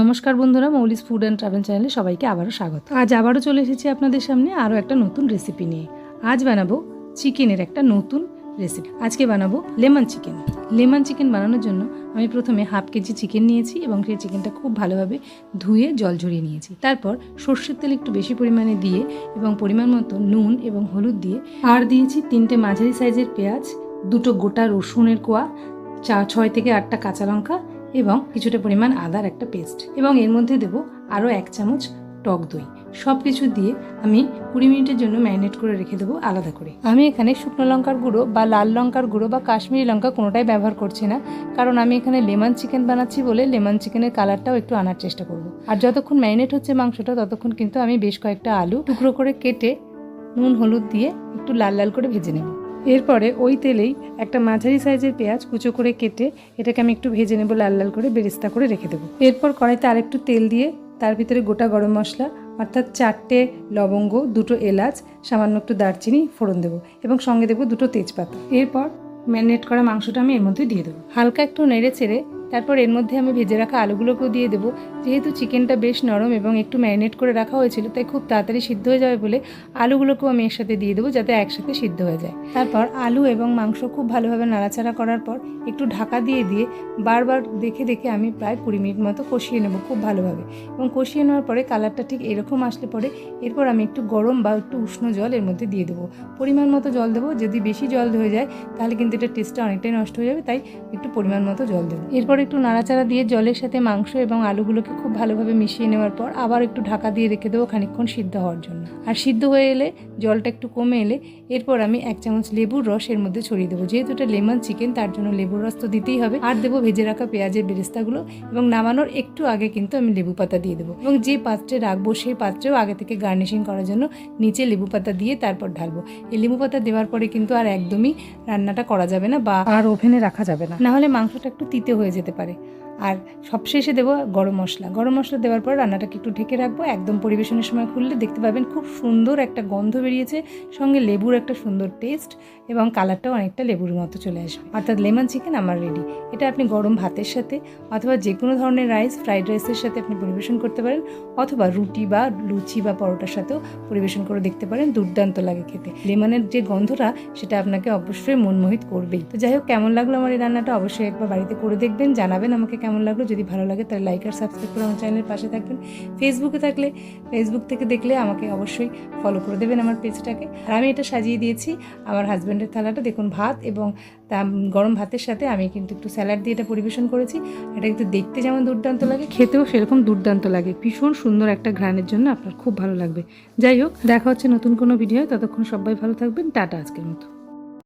নমস্কার বন্ধুরা, মৌলিস food and travel চ্যানেলে সবাইকে আবারও স্বাগত। আজ আবারও চলে এসেছি আপনাদের সামনে আরও একটা নতুন রেসিপি নিয়ে। আজ বানাবো চিকেনের একটা নতুন রেসিপি আজকে বানাবো লেমন চিকেন। লেমন চিকেন বানানোর জন্য আমি প্রথমে হাফ কেজি চিকেন নিয়েছি এবং সেই চিকেনটা খুব ভালোভাবে ধুয়ে জল ঝরিয়ে নিয়েছি। তারপর সর্ষের তেল একটু বেশি পরিমাণে দিয়ে এবং পরিমাণ মতো নুন এবং হলুদ দিয়ে আর দিয়েছি তিনটে মাঝারি সাইজের পেঁয়াজ, দুটো গোটা রসুনের কোয়া, চা ছয় থেকে আটটা কাঁচা লঙ্কা এবং কিছুটা পরিমাণ আদার একটা পেস্ট এবং এর মধ্যে দেব আরও এক চামচ টক দই। সব কিছু দিয়ে আমি কুড়ি মিনিটের জন্য ম্যারিনেট করে রেখে দেবো আলাদা করে। আমি এখানে শুকনো লঙ্কার গুঁড়ো বা লাল লঙ্কার গুঁড়ো বা কাশ্মীরি লঙ্কা কোনোটাই ব্যবহার করছি না। কারণ আমি এখানে লেমন চিকেন বানাচ্ছি বলে লেমন চিকেনের কালারটাও একটু আনার চেষ্টা করব। আর যতক্ষণ ম্যারিনেট হচ্ছে মাংসটা, ততক্ষণ কিন্তু আমি বেশ কয়েকটা আলু টুকরো করে কেটে নুন, হলুদ দিয়ে একটু লাল লাল করে ভেজে নেব। এরপরে ওই তেলেই একটা মাঝারি সাইজের পেঁয়াজ কুচো করে কেটে এটাকে আমি একটু ভেজে নেব লাল লাল করে, বেরিস্তা করে রেখে দেবো। এরপর কড়াইতে আরেকটু তেল দিয়ে তার ভিতরে গোটা গরম মশলা, অর্থাৎ চারটে লবঙ্গ, দুটো এলাচ, সামান্য একটু দারচিনি, ফোড়ন দেবো এবং সঙ্গে দেবো দুটো তেজপাতা। এরপর ম্যারিনেট করা মাংসটা আমি এর মধ্যে দিয়ে দেবো। হালকা একটু নেড়ে ছেড়ে তারপর এর মধ্যে আমি ভেজে রাখা আলুগুলোকেও দিয়ে দেবো। যেহেতু চিকেনটা বেশ নরম এবং একটু ম্যারিনেট করে রাখা হয়েছিল, তাই খুব তাড়াতাড়ি সিদ্ধ হয়ে যাবে বলে আলুগুলোকেও আমি এর সাথে দিয়ে দেবো যাতে একসাথে সিদ্ধ হয়ে যায়। তারপর আলু এবং মাংস খুব ভালোভাবে নাড়াচাড়া করার পর একটু ঢাকা দিয়ে দিয়ে বারবার দেখে দেখে আমি প্রায় কুড়ি মিনিট মতো কষিয়ে নেব খুব ভালোভাবে। এবং কষিয়ে নেওয়ার পরে কালারটা ঠিক এরকম আসলে পরে এরপর আমি একটু গরম বা একটু উষ্ণ জল এর মধ্যে দিয়ে দেবো। পরিমাণ মতো জল দেবো, যদি বেশি জল হয়ে যায় তাহলে কিন্তু এটা টেস্টটা অনেকটাই নষ্ট হয়ে যাবে, তাই একটু পরিমাণ মতো জল দেবো। এরপর একটু নাড়াচাড়া দিয়ে জলের সাথে মাংস এবং আলুগুলোকে খুব ভালোভাবে মিশিয়ে নেওয়ার পর আবার একটু ঢাকা দিয়ে রেখে দেবো খানিকক্ষণ সিদ্ধ হওয়ার জন্য। আর সিদ্ধ হয়ে এলে জলটা একটু কমে এলে এরপর আমি এক চামচ লেবুর রস এর মধ্যে ছড়িয়ে দেবো। যেহেতু এটা লেমন চিকেন তার জন্য লেবুর রস তো দিতেই হবে। আর দেবো ভেজে রাখা পেঁয়াজের বেরেস্তাগুলো এবং নামানোর একটু আগে কিন্তু আমি লেবু পাতা দিয়ে দেবো। এবং যে পাত্রে রাখব সেই পাত্রেও আগে থেকে গার্নিশিং করার জন্য নিচে লেবু পাতা দিয়ে তারপর ঢালবো। এই লেবু পাতা দেওয়ার পরে কিন্তু আর একদমই রান্নাটা করা যাবে না বা আর ওভেনে রাখা যাবে না। নাহলে মাংসটা একটু তিতে হয়ে যেতে পারে। আর সবশেষে দেবো গরম মশলা। গরম মশলা দেওয়ার পর রান্নাটাকে একটু ঢেকে রাখব। একদম পরিবেশনের সময় খুললে দেখতে পাবেন খুব সুন্দর একটা গন্ধ বেরিয়েছে, সঙ্গে লেবুর একটা সুন্দর টেস্ট এবং কালারটাও অনেকটা লেবুর মতো চলে আসবে। অর্থাৎ লেমন চিকেন আমার রেডি এটা আপনি গরম ভাতের সাথে অথবা যে কোনো ধরনের রাইস ফ্রাইড রাইসের সাথে আপনি পরিবেশন করতে পারেন, অথবা রুটি বা লুচি বা পরোটার সাথেও পরিবেশন করে দেখতে পারেন, দুর্দান্ত লাগে খেতে। লেমনের যে গন্ধটা, সেটা আপনাকে অবশ্যই মনমোহিত করবেই। তো যাই হোক, কেমন লাগল আমার এই রান্নাটা অবশ্যই একবার বাড়িতে করে দেখবেন, জানাবেন আমাকে কেমন লাগল? যদি ভালো লাগে তাহলে লাইক আর সাবস্ক্রাইব করে আমার চ্যানেলের পাশে থাকবেন। ফেসবুকে থাকলে ফেসবুক থেকে দেখলে আমাকে অবশ্যই ফলো করে দেবেন আমার পেজটাকে আর আমি এটা সাজিয়ে দিয়েছি আমার হাজব্যান্ডের থালাটা, দেখুন ভাত এবং তা গরম ভাতের সাথে আমি কিন্তু একটু স্যালাড দিয়ে এটা পরিবেশন করেছি। এটা কিন্তু দেখতে যেমন দুর্দান্ত লাগে, খেতেও সেরকম দুর্দান্ত লাগে। ভীষণ সুন্দর একটা ঘ্রাণের জন্য আপনার খুব ভালো লাগবে। যাই হোক, দেখা হচ্ছে নতুন কোনো ভিডিও ততক্ষণ সবাই ভালো থাকবেন। টাটা আজকের মতো।